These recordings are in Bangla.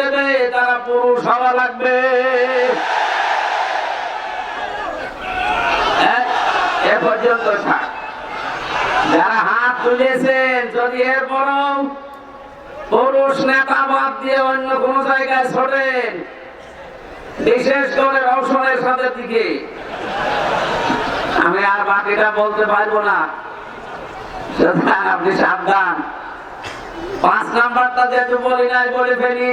দেবে, তারা পুরুষ হওয়া লাগবে। হ্যাঁ? এ পর্যন্ত যারা হাত তুলেছেন, যদি এর বরং পুরুষ নেতা বাদ দিয়ে অন্য কোন জায়গায় ছোটেন, বিশেষ করে রওশনের সাথে দিকে, আমি আর বাকিটা বলতে পারব না। আপনি সাবধান। পাঁচ নাম্বারটা যেহেতু বলি নাই, বলে ফেলি।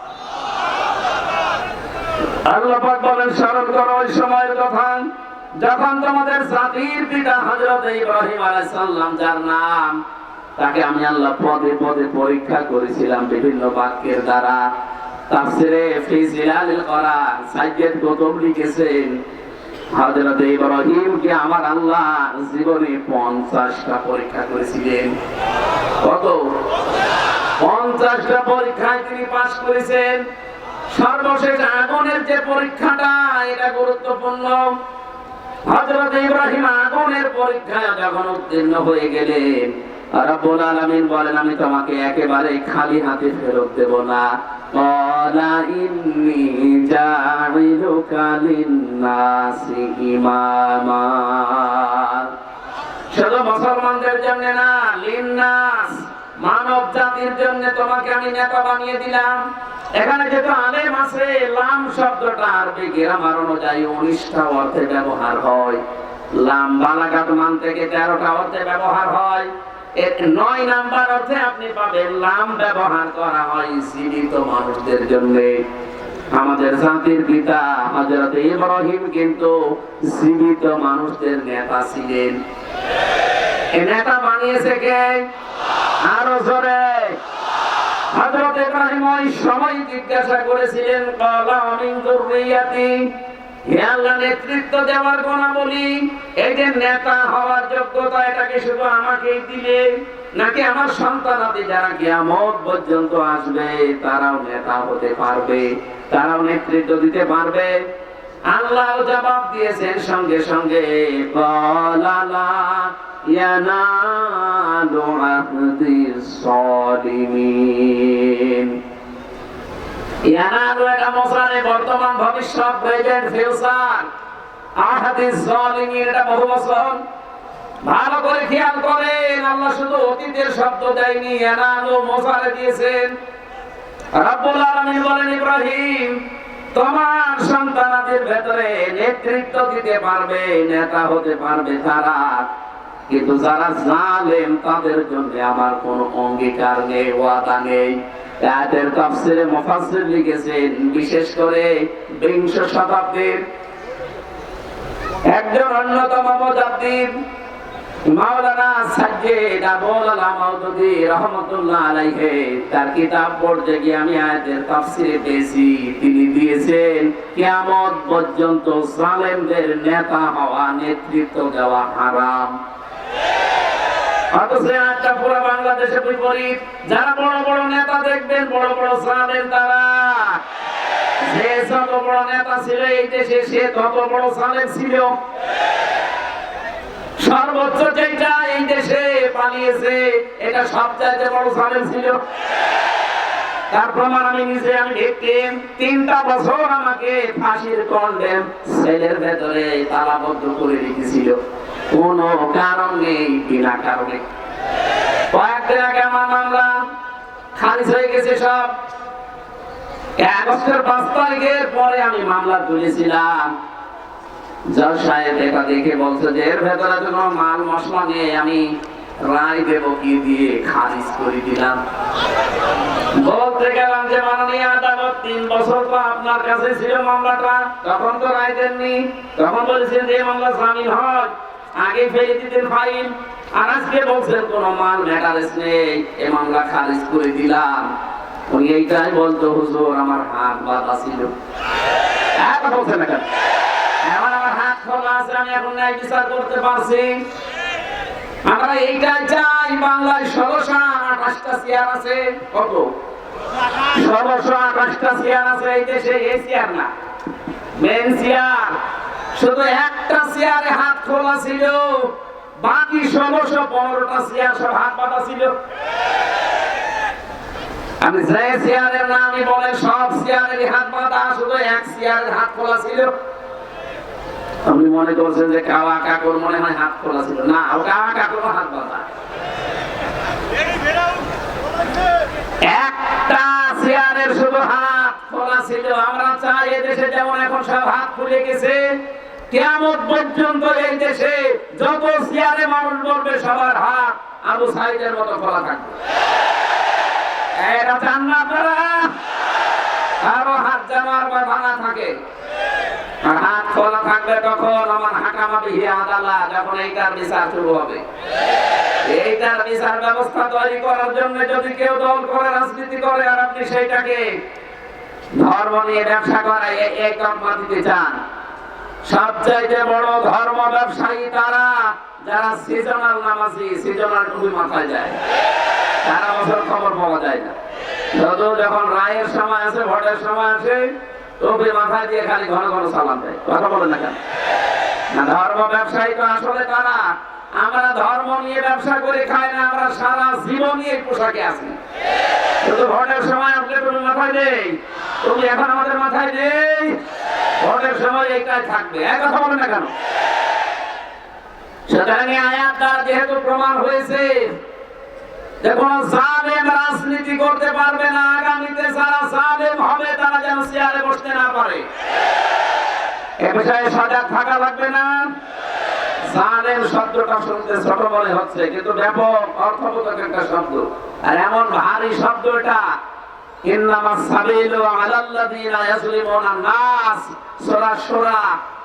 আল্লাহ করো সময়ের কথা। জাতির পিতা যার নাম, তাকে আমি আল্লাহ পদে পদে পরীক্ষা করেছিলাম বিভিন্ন বাক্যের দ্বারা। কোরআন সাইয়্যিদ কুতুব লিখেছেন আমার আল্লাহ জীবনে 50টা পরীক্ষা করেছিলেন। কত? 50টা পরীক্ষায় তিনি পাশ করেছেন। সর্বশেষ আগুনের যে পরীক্ষাটা, এটা গুরুত্বপূর্ণ। হযরত ইব্রাহিম আগুনের পরীক্ষায় যখন উত্তীর্ণ হয়ে গেলেন রব্বুল বলেন, আমি তোমাকে একেবারে খালি হাতে ফেরত দেব না। ক্বালা ইন্নী শুধু মুসলমানদের জন্য না, লিন্নাস মানব জাতির জন্য তোমাকে আমি নেতা বানিয়ে দিলাম। এখানে যেহেতু আলেম আছে, লাম শব্দটা আরবি গ্রামার অনুযায়ী উনিশটা অর্থে ব্যবহার হয়। লাম মান থেকে তেরোটা অর্থে ব্যবহার হয়। মানুষদের আমাদের জাতির পিতা মানুষদের নেতা ছিলেন। নেতা বানিয়েছে কে? আরও জোরে। হযরত ইব্রাহিম ওই সময় জিজ্ঞাসা করেছিলেন হে আল্লাহ, নেতৃত্ব দেওয়ার এই যে নেতা হওয়ার যোগ্যতা শুধু আমাকেই দিলে? নাকি আমার সন্তানাদি যারা কিয়ামত পর্যন্ত আসবে, তারাও নেতা হতে পারবে, তারাও নেতৃত্ব দিতে পারবে? আল্লাহ জবাব দিয়েছেন সঙ্গে সঙ্গে, কলালা ইয়ানালু আহদিস সালিমিন। ইয়ানালু এটা মোসানে বর্তমান ভবিষ্যৎ, প্রেজেন্ট, ফিউচার। আহাদিস সালিমিন, এটা বহু বছর ভালো করে খেয়াল করেন, আল্লাহ শুধু অতীতের শব্দ দেয়নি, ইয়ানালু মোসারে দিয়েছেন। রব্বুল আলামিন বলেন, ইব্রাহিম, তোমার সন্তানাদের ভেতরে নেতৃত্ব দিতে পারবে, নেতা হতে পারবে তারা। কিন্তু যারা জালেম, তাদের জন্য আমার কোনো অঙ্গীকার নেই, ওয়াদা নেই। তাদের তাফসিরে মুফাসসির লিখেছেন, বিশেষ করে বিংশ শতাব্দীর একজন অন্যতম মুজাদ্দিদ, মাওলানা সাজ্জেদ আবুল আলাইহি, তার কিতাব পড়তে গিয়ে আমি আয়াতের তাফসীরে তিনি দিয়েছেন, কিয়ামত পর্যন্ত জালেমদের নেতা হওয়া, নেতৃত্ব দেওয়া হারাম। অথচ পুরো বাংলাদেশে বিপরীত। যারা বড় বড় নেতা দেখবেন, বড় বড় তারা। যে যত বড় নেতা ছিল এই দেশে, সে তত বড় ছিল। সর্বোচ্চ যেটা এই দেশে পালিয়েছে, এটা সবচাইতে বড় জালেম ছিল। তার প্রমাণ আমি নিজে, আমি দেখতেন তিনটা বছর আমাকে ফাঁসির কন্ডেম সেলের ভেতরে তালাবদ্ধ করে রেখেছিল। কোন কারণ নেই বিনা কারণে। কয়েকদিন আগে আমার মামলা খারিজ হয়ে গেছে সব। পাঁচ তারিখের পরে আমি মামলা তুলেছিলাম। জজ সাহেব এটা দেখে বলছে যে, এর ভেতরে মাল মশলা আমি রায় দেব কি দিয়ে খারিজ করে দিলাম। বলতে গেলাম যে, মাননীয় আদালত তিন বছর তো আপনার কাছে ছিল মামলাটা, তখন তো রায় দেননি। তখন বলেছেন যে মামলা জামিন হয়। আগে ফেলে দিতেন ফাইল। আর আজকে বলছেন কোন মাল ম্যাটারেস নেই এই মামলা খারিজ করে দিলাম। উনি এইটাই বলতো, হুজুর, আমার হাত বাঁধা ছিল। আমার আমরা এইটাই চাই বাংলায় চেয়ার আছে। কত? চেয়ার আছে, এই দেশে না মেন চেয়ার। শুধু একটা চেয়ারে হাত খোলা ছিল, বাকি ষোলোশো পনেরোটা চেয়ার সব হাত বাঁধা ছিল। আমি যে চেয়ারের বলে সব চেয়ারের হাত শুধু এক চেয়ারের হাত খোলা ছিল। আপনি মনে করছেন যে কাওয়া মনে হয় হাত খোলা ছিল? না কাওয়া হাত একটা চেয়ারের শুধু হাত খোলা ছিল। আমরা চাই এদেশে যেমন এখন সব হাত খুলে গেছে কেমন পর্যন্ত এই দেশে যত চেয়ারে মানুষ বলবে সবার হাত আবু সাইদের মতো খোলা থাকবে। এটা চান না আপনারা? আরও হাত আর ভাঙা থাকে। হাত খোলা থাকবে তখন আমার হাকামা বিহি আদালা যখন এইটার বিচার শুরু হবে। এইটার বিচার ব্যবস্থা তৈরি করার জন্য যদি কেউ দল করে, রাজনীতি করে, আর আপনি সেইটাকে ধর্ম নিয়ে ব্যবসা করে এ- এই তকমা দিতে চান। সবচাইতে বড় ধর্ম ব্যবসায়ী তারা, যারা সিজনাল নামাজি সিজনাল টুপি মাথায় যায়। সারা বছর খবর পাওয়া যায় না। শুধু যখন রায়ের সময় আছে ভোটের সময় আসে, টুপি মাথায় দিয়ে খালি ঘন ঘন সালাম দেয়। কথা বলে না কেন? ধর্ম ব্যবসায়ী তো আসলে তারা। আমরা ধর্ম নিয়ে ব্যবসা করে খাই না, আমরা সারা জীবন নিয়ে পোশাকে আছি। শুধু ভোটের সময় আপনি তুমি মাথায় নেই তুমি এখন আমাদের মাথায় নেই। ভোটের সময় এইটাই থাকবে। এক কথা বলে না কেন? সুতরাং এই আয়াত যেহেতু প্রমাণ হয়েছে রাজনীতি করতে পারবে না, আগামীতে হবে, তারা যেন বসতে না পারে। সজাগ থাকা না। শব্দটা ছোট মনে হচ্ছে, কিন্তু ব্যাপক অর্থবোধক একটা শব্দ। আর এমন ভারী শব্দ এটা ইন্নামা সাবিলু আলাল্লাযিনা ইয়াজলিমুনা নাস। সূরা সূরা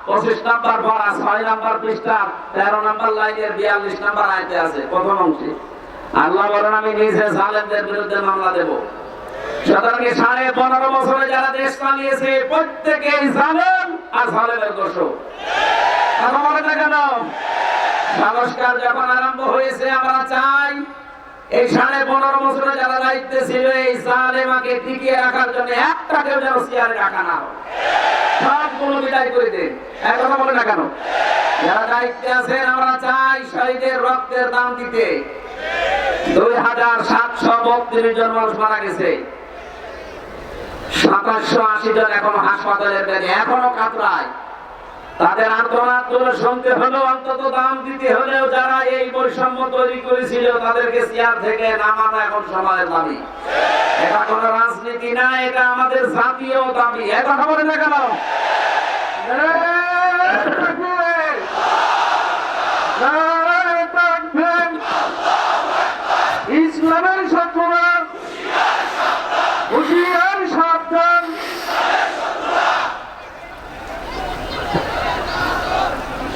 25 নাম্বার পারা 6 নাম্বার পৃষ্ঠা 13 নাম্বার লাইনের 42 নাম্বার আয়াতে আছে, প্রথম অংশে। আল্লাহ বলেন, আমি নিজে জালেমদের বিরুদ্ধে মামলা দেব। সুতরাং সাড়ে পনেরো বছরে যারা দেশ চালিয়েছে, প্রত্যেকেই জালেম না কেন? সংস্কার যখন আরম্ভ হয়েছে, আমরা চাই এই সাড়ে পনেরো বছরে যারা দায়িত্বে ছিল, এই জালেমাকে টিকিয়ে রাখার জন্য একটা কেউ যেন চেয়ারে রাখা না না কেন? যারা দায়িত্বে আমরা চাই রক্তের দাম দিতে। দুই হাজার সাতশো মারা গেছে। সাতাশশো আশি জন এখনও হাসপাতালের বেডে এখনও কাতরায়। তাদের আর্তনাদগুলো শুনতে হলেও অন্তত দাম দিতে হলেও যারা এই বৈষম্য তৈরি করেছিল তাদেরকে চেয়ার থেকে নামানো এখন সমাজের দাবি। এটা কোন রাজনীতি না এটা আমাদের জাতীয় দাবি। এটা খবর না কেন? ইসলামের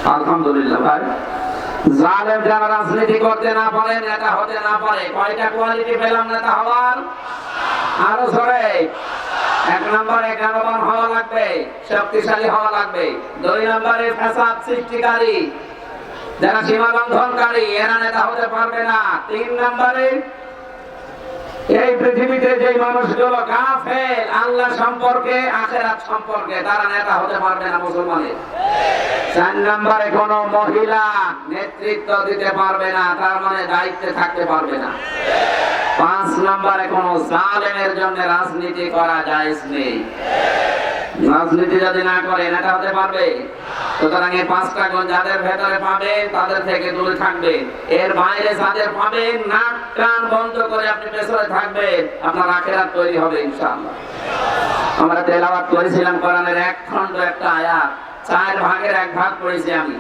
আলহামদুলিল্লাহ, ভাই। জালেম যারা রাজনীতি করতে না পারে, নেতা হতে না পারে, কয়টা কোয়ালিটি পেলাম নেতা হওয়ার? আরও ধরে এক নম্বরে জ্ঞানবান হওয়া লাগবে, শক্তিশালী হওয়া লাগবে। দুই নম্বরে ফ্যাসাদ সৃষ্টিকারী, যারা সীমা লঙ্ঘনকারী এরা নেতা হতে পারবে না। তিন নম্বরে এই পৃথিবীতে যে মানুষগুলো গাফেল, আল্লাহ সম্পর্কে, আখেরাত সম্পর্কে, তারা নেতা হতে পারবে না মুসলমানের। চার নম্বরে কোন মহিলা নেতৃত্ব দিতে পারবে না, তার মানে দায়িত্বে থাকতে পারবে না। পাঁচ নম্বরে কোন জালেমের জন্য রাজনীতি করা জায়েজ নেই। রাজনীতি যদি না করে, নেতা হতে পারবে? সুতরাং এই পাঁচটা গুণ যাদের ভেতরে পাবেন, তাদের থেকে দূরে থাকবেন। এর বাইরে যাদের পাবেন, নাক কান বন্ধ করে আপনি পেছনে থাকবেন আপনার আখেরাত তৈরি হবে ইনশাআল্লাহ। আমরা তেলাওয়াত করেছিলাম কোরআনের এক খণ্ড একটা আয়াত, চার ভাগের এক ভাগ পড়েছি আমি।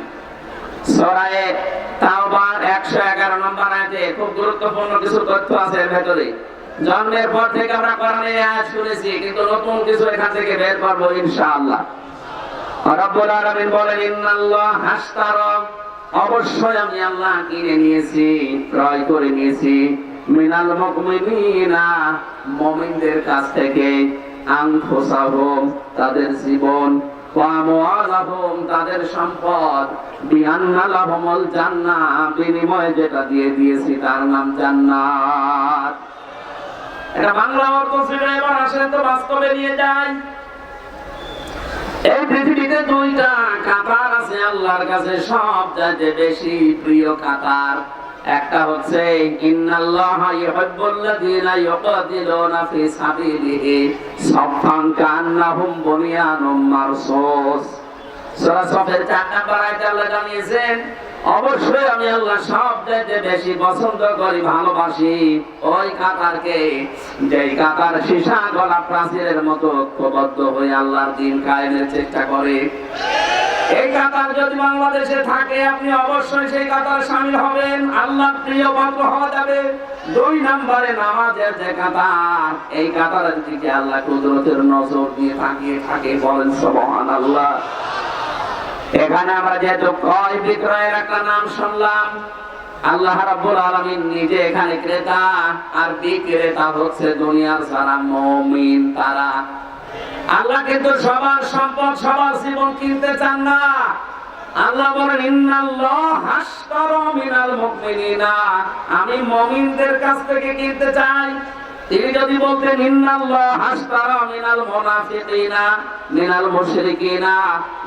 সরায়ে তাওবার একশো এগারো নম্বর আয়াতে খুব গুরুত্বপূর্ণ কিছু তথ্য আছে এর জন্মের পর থেকে আমরা কোরআনের আয়াত শুনেছি, কিন্তু নতুন কিছু এখান থেকে বের করব ইনশাআল্লাহ। রব্বুল আলামিন বলেন, ইন্নাল্লাহ হাশতারা অবশ্যই আমি আল্লাহ কিনে নিয়েছি, ক্রয় করে নিয়েছি। মিনাল মুমিনিনা মুমিনদের কাছ থেকে আনফুসাহুম তাদের জীবন ওয়া আমওয়ালাহুম তাদের সম্পদ। বিআন্না লাহুমুল জান্নাহ বিনিময়ে যেটা দিয়ে দিয়েছি তার নাম জান্নাত। এটা বাংলা অর্থ ছিল, এবার আসেন তো বাস্তবে নিয়ে যাই। এই পৃথিবীতে দুইটা কাতার আছে, আল্লাহর কাছে সব চাইতে বেশি প্রিয় কাতার। একটা হচ্ছে সাফফান কান্নাহুম বুনিয়ানুম মারসুস। সূরা সফের 4 নম্বর আয়াতে আল্লাহ জানিয়েছেন, অবশ্যই আমি আল্লাহ সব চাইতে বেশি পছন্দ করি, ভালোবাসি। ওই যেই গলা প্রাচীরের মতো ঐক্যবদ্ধ হয়ে আল্লাহর দিন কায়েমের চেষ্টা করে। এই কাতার যদি বাংলাদেশে থাকে, আপনি অবশ্যই সেই কাতার সামিল হবেন। আল্লাহ প্রিয় হওয়া যাবে দুই নম্বরে নামাজের যে কাতার। এই কাতারের দিকে আল্লাহ কুদরতের নজর দিয়ে তাকিয়ে থাকে, বলেন সবহান আল্লাহ এখানে আমরা বিক্রয়ের একটা নাম শুনলাম। আল্লাহ রাব্বুল আলামিন নিজে এখানে ক্রেতা, আর বিক্রেতা হচ্ছে দুনিয়ার সারা মুমিন, তারা আল্লাহ কিন্তু সবার সম্পদ, সবার জীবন কিনতে চান না। আল্লাহ বলেন মিনাল মুমিনিনা। আমি মুমিনদের কাছ থেকে কিনতে চাই। তিনি যদি বলতেন, ইন্নাল্লাহ মিনাল মুনাফিকিনা, মিনাল মুশরিকিনা,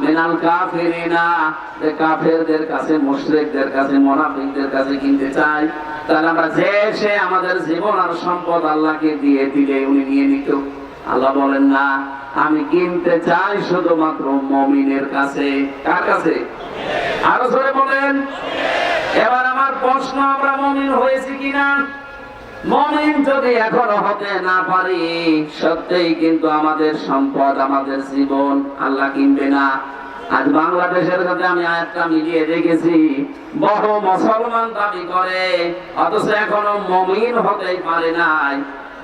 মিনাল কাফিরিনা। যে কাফেরদের কাছে, মুশরিকদের কাছে, মুনাফিকদের কাছে কিনতে চাই, তাহলে আমরা যে সে আমাদের জীবন আর সম্পদ আল্লাহকে দিয়ে দিলে, উনি নিয়ে নিত। আল্লাহ বলেন, না, আমি কিনতে চাই শুধুমাত্র মমিনের কাছে। কার কাছে? আরও ধরে বলেন। এবার আমার প্রশ্ন, আমরা মমিন হয়েছি কিনা? মমিন যদি এখনও হতে না পারি, সত্যিই কিন্তু আমাদের সম্পদ, আমাদের জীবন আল্লাহ কিনবে না। আজ বাংলাদেশের সাথে আমি আয়াতটা মিলিয়ে দেখেছি বহু মুসলমান দাবি করে, অথচ এখনও মমিন হতেই পারে নাই।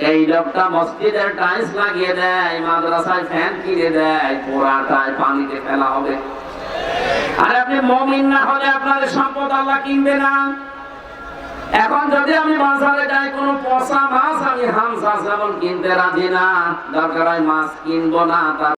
এই লোকটা মসজিদের টাইলস লাগিয়ে দেয়, মাদ্রাসায় ফ্যান কিনে দেয় পোড়াটায় পানিতে ফেলা হবে। আর আপনি মমিন না হলে আপনার সম্পদ আল্লাহ কিনবে না। এখন যদি আমি বাজারে যাই, কোনো পচা মাছ আমি হামসা যেমন কিনতে রাজি না, দরকার হয় মাছ কিনবো না